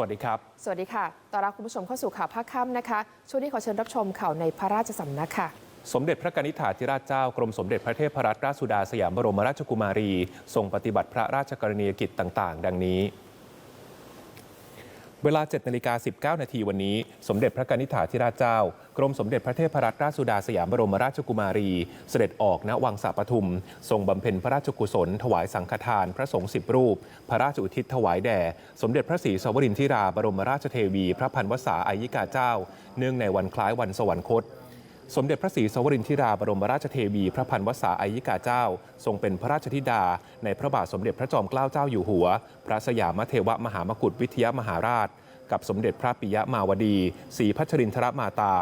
สวัสดีครับ สวัสดีค่ะต้อนรับคุณผู้ชมเข้าสู่ข่าวภาคค่ำนะคะ ช่วงนี้ขอเชิญรับชมข่าวในพระราชสำนักค่ะ สมเด็จพระกนิษฐาธิราชเจ้ากรมสมเด็จพระเทพรัตนราชสุดาสยามบรมราชกุมารี ทรงปฏิบัติพระราชกรณียกิจต่าง ๆ ดังนี้ เวลา 7นาฬิกา19 นาทีวันนี้ สมเด็จพระกนิษฐาธิราชเจ้า กรมสมเด็จพระเทพรัตนราชสุดาสยามบรมราชกุมารี เสด็จออกณวังสาปทุม ทรงบำเพ็ญพระราชกุศล ถวายสังฆทาน พระสงฆ์สิบรูป พระราชอุทิศถวายแด่ สมเด็จพระศรีสวรินทิราบรมราชเทวี พระพันวษาอายิกาเจ้า เนื่องในวันคล้ายวันสวรรคต สมเด็จพระศรีสวรินทิราบรมราชเทวี พระพันวษาอายิกาเจ้า ทรงเป็นพระราชธิดา ในพระบาทสมเด็จพระจอมเกล้าเจ้าอยู่หัว พระสยามเทวมหามกุฏวิทยามหาราช กับสมเด็จพระปิยมาวดีศรีพัชรินทรมาตา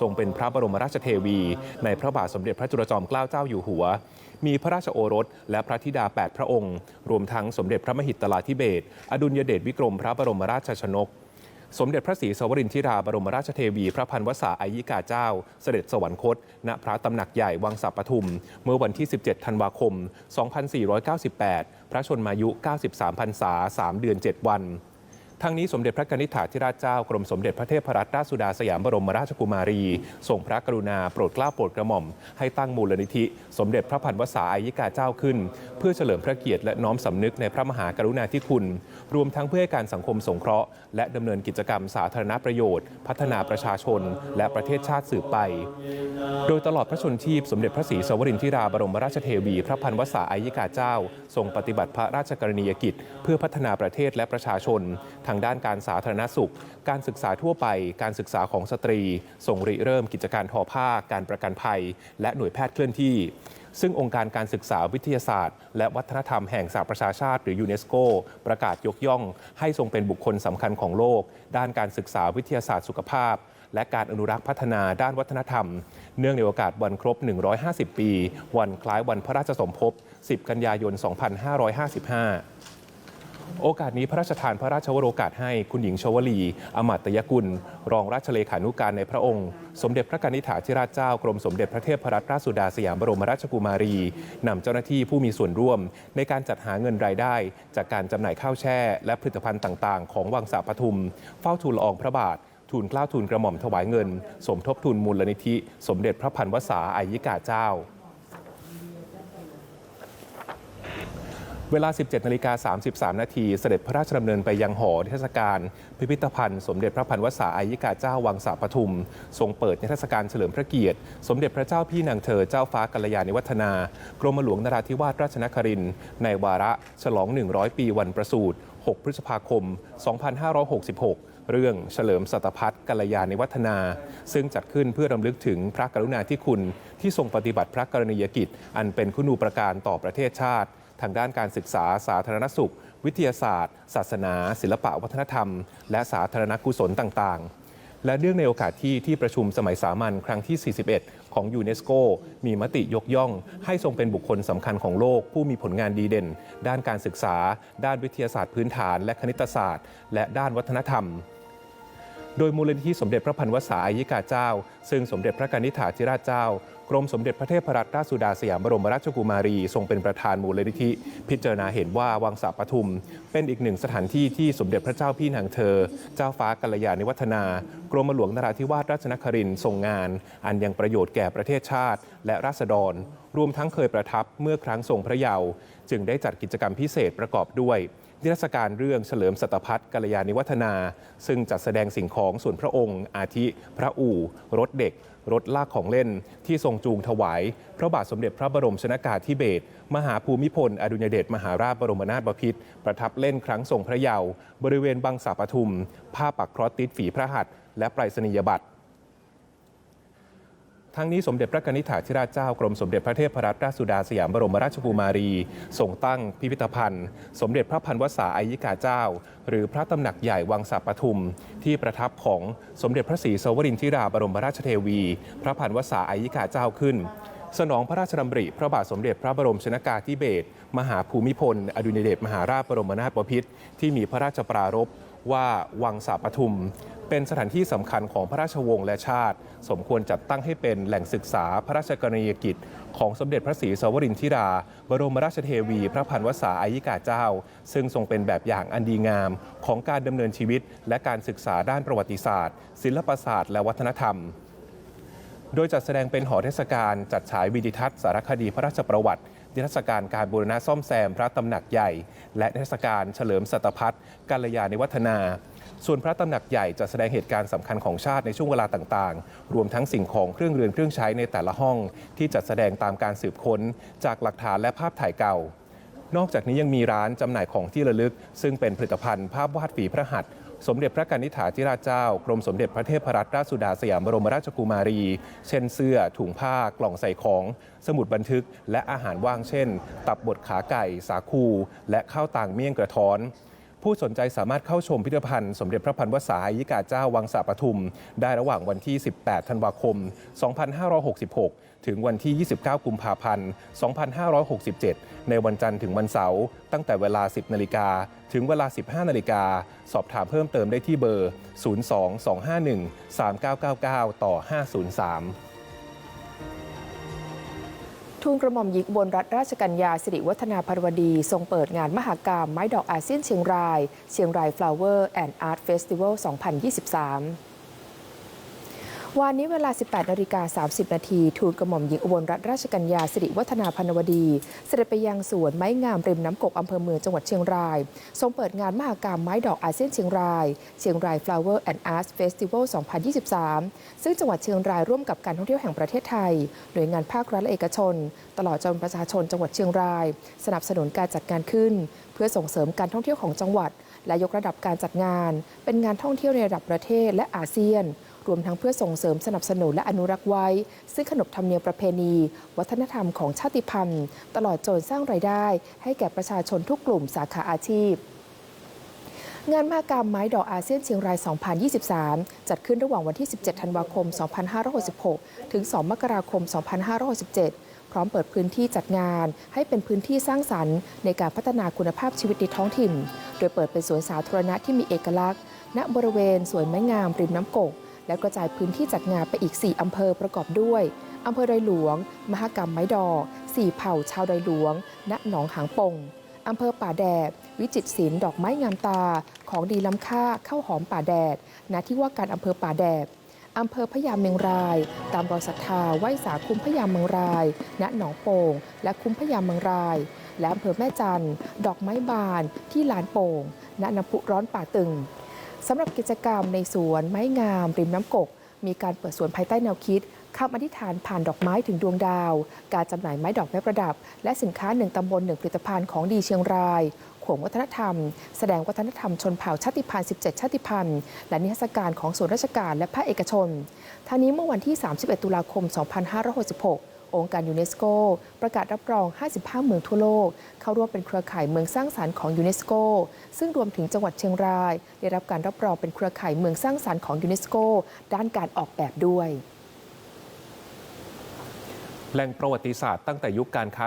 ทรงเป็นพระบรมราชเทวี ในพระบาทสมเด็จพระจุลจอมเกล้าเจ้าอยู่หัว มีพระราชโอรส และพระธิดา 8 พระองค์ รวมทั้งสมเด็จพระมหิตลาธิเบศอดุลยเดชวิกรมพระบรมราชชนก สมเด็จพระศรีสวรินทิราบรมราชเทวี พระพันวษาอายิกาเจ้า เสด็จสวรรคต ณ พระตำหนักใหญ่วังสัปทุม เมื่อวันที่ 17 ธันวาคม 2498 พระชนมายุ 93 พรรษา 3 เดือน 7 วัน ทั้งนี้สมเด็จพระกนิษฐาธิราชเจ้ากรมสมเด็จพระเทพรัตนราชสุดาสยามบรมราชกุมารีทรงพระกรุณาโปรดเกล้าโปรดกระหม่อม ให้ตั้งมูลนิธิ สมเด็จพระพันวษาอายิกาเจ้าขึ้น เพื่อเฉลิมพระเกียรติและน้อมสำนึกในพระมหากรุณาธิคุณ รวมทั้งเพื่อให้การสังคมสงเคราะห์และดำเนินกิจกรรมสาธารณประโยชน์ พัฒนาประชาชน และประเทศชาติสืบไป โดยตลอดพระชนชีพสมเด็จพระศรีสวรินทิราบรมราชเทวี พระพันวษาอายิกาเจ้า ทรงปฏิบัติพระราชกรณียกิจ เพื่อพัฒนาประเทศและประชาชนทางด้านการสาธารณสุข การศึกษาทั่วไป การศึกษาของสตรีทรงริเริ่มกิจการทอผ้า การประกันภัย และหน่วยแพทย์เคลื่อนที่ ซึ่งองค์การการศึกษาวิทยาศาสตร์ และวัฒนธรรมแห่งสหประชาชาติ หรือยูเนสโก ประกาศยกย่อง ให้ทรงเป็นบุคคลสำคัญของโลก ด้านการศึกษาวิทยาศาสตร์สุขภาพและการอนุรักษ์พัฒนาด้านวัฒนธรรม เนื่องในโอกาสวันครบ 150 ปี วันคล้ายวันพระราชสมภพ 10 กันยายน 2555 โอกาสนี้พระราชทานพระราชวโรกาสให้คุณหญิงชวลี อมาตยกุล รองราชเลขานุการในพระองค์ สมเด็จพระกนิษฐาธิราชเจ้ากรมสมเด็จพระเทพรัตนราชสุดาสยามบรมราชกุมารีนำเจ้าหน้าที่ผู้มีส่วนร่วม ในการจัดหาเงินรายได้ จากการจำหน่ายข้าวแช่ และผลิตภัณฑ์ต่างๆ ของวังสาปทุม เฝ้าทูลละอองพระบาททูลเกล้าทูลกระหม่อมถวายเงิน สมทบทุนมูลนิธิ สมเด็จพระพันวษาอายิกาเจ้า เวลา 17นาฬิกา33 นาทีเสด็จพระราชดำเนินไปยังหอเทศกาลพิพิธภัณฑ์ สมเด็จพระพันวษาอายิกาเจ้าวังสาปทุม ทรงเปิดนิทรรศการเฉลิมพระเกียรติ สมเด็จพระเจ้าพี่นางเธอเจ้าฟ้ากัลยาณิวัฒนากรมหลวงนราธิวาสราชนครินทร์ในวาระฉลอง 100 ปีวันประสูติ 6 พฤษภาคม 2566เรื่องเฉลิมสัตพัฒน์กัลยาณิวัฒนา ซึ่งจัดขึ้นเพื่อรำลึกถึงพระกรุณาธิคุณ ที่ทรงปฏิบัติพระกรณียกิจ อันเป็นคุณูปการต่อประเทศชาติ ทางด้านการศึกษาสาธารณสุข วิทยาศาสตร์ ศาสนา ศิลปะวัฒนธรรม และสาธารณกุศลต่างๆ และเนื่องในโอกาสที่ที่ประชุมสมัยสามัญครั้งที่ 41 ของยูเนสโก มีมติยกย่อง ให้ทรงเป็นบุคคลสำคัญของโลก ผู้มีผลงานดีเด่น ด้านการศึกษา ด้านวิทยาศาสตร์พื้นฐาน และคณิตศาสตร์ และด้านวัฒนธรรมโดยมูลนิธิสมเด็จพระพันวษาอายิกาเจ้า ซึ่งสมเด็จพระกนิษฐาธิราชเจ้า รมสมเด็จพระเทพรัตนราชสุดาสยามบรมราชกุมารี ทรงเป็นประธานมูลนิธิ พิจารณาเห็นว่าวังสาปทุม เป็นอีกหนึ่งสถานที่ที่สมเด็จพระเจ้าพี่นางเธอ เจ้าฟ้ากัลยาณิวัฒนากรมหลวงนราธิวาสราชนครินทร์ทรงงาน อันยังประโยชน์แก่ประเทศชาติ และราษฎร รวมทั้งเคยประทับเมื่อครั้งทรงพระเยาว์จึงได้จัดกิจกรรมพิเศษประกอบด้วย นิทรรศการเรื่องเฉลิมสัตพัฒน์กัลยาณิวัฒนา ซึ่งจัดแสดงสิ่งของส่วนพระองค์ อาทิพระอู่ รถเด็ก รถลากของเล่น ที่ทรงจูงถวาย พระบาทสมเด็จพระบรมชนากาธิเบศรมหาภูมิพล อดุลยเดชมหาราชบรมนาถบพิตรประทับเล่นครั้งทรงพระเยาว์บริเวณบางสาปทุม ผ้าปักคราะห์ติดฝีพระหัตถ์และไปรษณียบัตร ทั้งนี้สมเด็จพระกนิษฐาธิราชเจ้ากรมสมเด็จพระเทพรัตนราชสุดาสยามบรมราชกุมารีทรงตั้งพิพิธภัณฑ์ สมเด็จพระพันวษาอายิกาเจ้า หรือพระตำหนักใหญ่วังสาปทุม ที่ประทับของสมเด็จพระศรีสวรินทิราบรมราชเทวี พระพันวษาอายิกาเจ้าขึ้น สนองพระราชดำริ พระบาทสมเด็จพระบรมชนากาธิเบศรมหาภูมิพล อดุลยเดชมหาราชบรมนาถบพิตรที่มีพระราชปรารภว่าวังสาปทุม เป็นสถานที่สำคัญของพระราชวงศ์และชาติ สมควรจัดตั้งให้เป็นแหล่งศึกษาพระราชกรณียกิจ ของสมเด็จพระศรีสวรินทร์ธิรา บรมราชเทวี พระพันวษาอายิกาเจ้า ซึ่งทรงเป็นแบบอย่างอันดีงาม ของการดำเนินชีวิต และการศึกษาด้านประวัติศาสตร์ ศิลปศาสตร์และวัฒนธรรมโดยจัดแสดงเป็นหอเทศกาลจัดฉายวิดิทัศน์สารคดีพระราชประวัตินิทรรศการการบูรณะซ่อมแซมพระตำหนักใหญ่ และนิทรรศการเฉลิมสัตพัฒน์กัลยาณิวัฒนา ส่วนพระตำหนักใหญ่จะแสดงเหตุการณ์สำคัญของชาติในช่วงเวลาต่างๆ รวมทั้งสิ่งของเครื่องเรือนเครื่องใช้ในแต่ละห้อง ที่จัดแสดงตามการสืบค้น จากหลักฐานและภาพถ่ายเก่า นอกจากนี้ยังมีร้านจำหน่ายของที่ระลึก ซึ่งเป็นผลิตภัณฑ์ภาพวาดฝีพระหัตถ์สมเด็จพระกนิษฐาธิราชเจ้า กรมสมเด็จพระเทพรัตนราชสุดาสยามบรมราชกุมารี เช่นเสื้อ ถุงผ้า กล่องใส่ของ สมุดบันทึก และอาหารว่างเช่น ตับบดขาไก่ สาคู และข้าวต่างเมี่ยงกระท้อน ผู้สนใจสามารถเข้าชมพิพิธภัณฑ์สมเด็จพระพันวษาอายิกาเจ้าวังสาปทุม ได้ระหว่างวันที่ 18 ธันวาคม 2566 ถึงวันที่ 29 กุมภาพันธ์ 2567 ในวันจันทร์ถึงวันเสาร์ตั้งแต่เวลา 10 นาฬิกาถึงเวลา 15 นาฬิกา สอบถามเพิ่มเติมได้ที่เบอร์ 02-251-3999 ต่อ 503 ทูลกระหม่อมหญิงบนรัฐราชกัญญาสิริวัฒนาพรวดี ทรงเปิดงานมหากรรมไม้ดอกอาเซียนเชียงราย เชียงรายฟลาเวอร์แอนด์อาร์ตเฟสติวัล 2023 วันนี้เวลา 18นาฬิกา30 นาทีทูลกระหม่อมหญิงอุบลรัฐราชกัญญาสิริวัฒนาพนวดี เสด็จไปยังสวนไม้งามริมน้ำกกอำเภอเมืองจังหวัดเชียงราย ทรงเปิดงานมหกรรมไม้ดอกอาเซียนเชียงราย เชียงราย Flower and Art Festival 2023 ซึ่งจังหวัดเชียงรายร่วมกับการท่องเที่ยวแห่งประเทศไทย หน่วยงานภาครัฐและเอกชน ตลอดจนประชาชนจังหวัดเชียงราย สนับสนุนการจัดงานขึ้น เพื่อส่งเสริมการท่องเที่ยวของจังหวัด และยกระดับการจัดงาน เป็นงานท่องเที่ยวในระดับประเทศและอาเซียน รวมทั้งเพื่อส่งเสริมสนับสนุนและอนุรักษ์ไว้ ซึ่งขนบธรรมเนียมประเพณี วัฒนธรรมของชาติพันธุ์ ตลอดจนสร้างรายได้ ให้แก่ประชาชนทุกกลุ่มสาขาอาชีพงานมหกรรมไม้ดอกอาเซียนเชียงราย 2023 จัดขึ้นระหว่างวันที่ 17 ธันวาคม 2566 ถึง 2 มกราคม 2567 พร้อมเปิดพื้นที่จัดงานให้เป็นพื้นที่สร้างสรรค์ในการพัฒนาคุณภาพชีวิตในท้องถิ่น โดยเปิดเป็นสวนสาธารณะที่มีเอกลักษณ์ ณ บริเวณสวนไม้งามริมน้ำกก และกระจายพื้นที่จัดงานไปอีก 4 อำเภอประกอบด้วยอำเภอดอยหลวง มหกรรมไม้ดอกสี่เผ่าชาวดอยหลวง ณ หนองหางปงอำเภอป่าแดด วิจิตรศิลป์ดอกไม้งามตา ของดีล้ำค่าข้าวหอมป่าแดดณที่ว่าการอำเภอป่าแดดอำเภอพญาเมงราย ตามรอยศรัทธาไหว้สาคุ้มพญาเมงราย ณ หนองโป่ง และคุ้มพญาเมงราย และอำเภอแม่จัน ดอกไม้บาน ที่ลานโป่ง ณ น้ำพุร้อนป่าตึง สำหรับกิจกรรมในสวนไม้งาม ริมน้ำกก มีการเปิดสวนภายใต้แนวคิดคำอธิษฐานผ่านดอกไม้ถึงดวงดาว การจำหน่ายไม้ดอกไม้ประดับ และสินค้าหนึ่งตำบลหนึ่งผลิตภัณฑ์ของดีเชียงรายขวงวัฒนธรรม แสดงวัฒนธรรมชนเผ่าชาติพันธุ์ 17 ชาติพันธุ์ และนิทรรศการของส่วนราชการและภาคเอกชนทั้งนี้เมื่อวันที่ 31 ตุลาคม 2566 องค์การยูเนสโก ประกาศรับรอง 55 เมืองทั่วโลก เข้าร่วมเป็นเครือข่ายเมืองสร้างสรรค์ของยูเนสโก ซึ่งรวมถึงจังหวัดเชียงราย ได้รับการรับรองเป็นเครือข่ายเมืองสร้างสรรค์ของยูเนสโก ด้านการออกแบบด้วย แหล่งประวัติศาสตร์ตั้งแต่ยุคการค้า